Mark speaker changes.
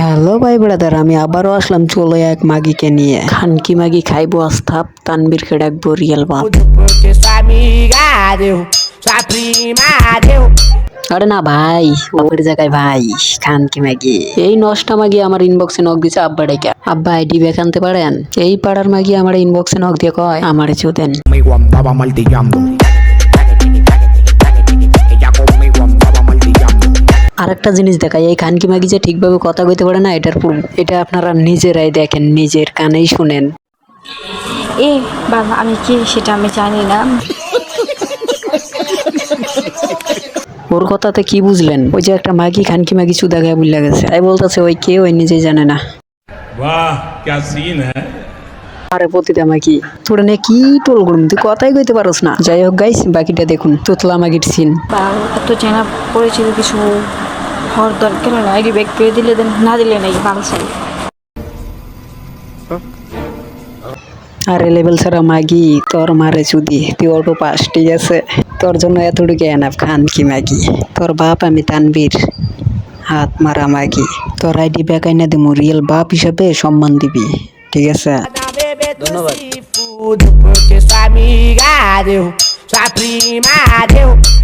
Speaker 1: Hello ভাই brother, আমি আবারও আসলাম চলো এক মাগিকে নিয়ে। খানকি মাগি খাইবো আস্থাপ তানবীরকে ডাকবো রিয়েল. আরে না ভাই ওর জায়গায় ভাই খানকি মাগি। এই নষ্টা মাগি আমার ইনবক্সে নক দিছে, আব্বা ডেকে। আব্বা আইডি ব্যাক আনতে পারেন? এই পাড়ার মাগি আমার ইনবক্সে নক দিয়ে কয়, আমারে চুদেন। আরেকটা জিনিস দেখায় এই খানকি মাগি যে ঠিকভাবে কথা কইতে পারে না এটার এটা আপনারা নিজেরাই দেখেন নিজের কানেই শুনেন।
Speaker 2: এ বাবা আমি কি সেটা আমি জানি না।
Speaker 1: ওর কথাতে কি বুঝলেন? ওই যে একটা মাগি খানকি মাগি চুদা গায়ে বুঝলা গেছে। তাই বলতেছে ওই কে ওই নিজেই জানে না।
Speaker 3: বাহ ক্যা সিন হ্যাঁ?
Speaker 1: আরে পতিতা মাগি। তোরা নে কি টোল করুন তুই কথাই কইতে পারস না। যাই হোক গাইস বাকিটা দেখুন তোতলা মাগির সিন
Speaker 2: তো চেনা পরিচিত কিছু হওয়ার দরকার না আইডি ব্যাক করে দিলে দেন না দিলে নাই বাংসাই
Speaker 1: আরে লেভেল ছাড়া মাগি তোর মারে চুদি তুই অটো পাস ঠিক আছে। তোর জন্য এতটুকু এনাফ খান কি মাগি? তোর বাপ আমি তানবীর হাত মারা মাগি। তোর আইডি ব্যাক আইনা দিমু রিয়েল বাপ হিসাবে সম্মান দিবি ঠিক আছে?
Speaker 4: Na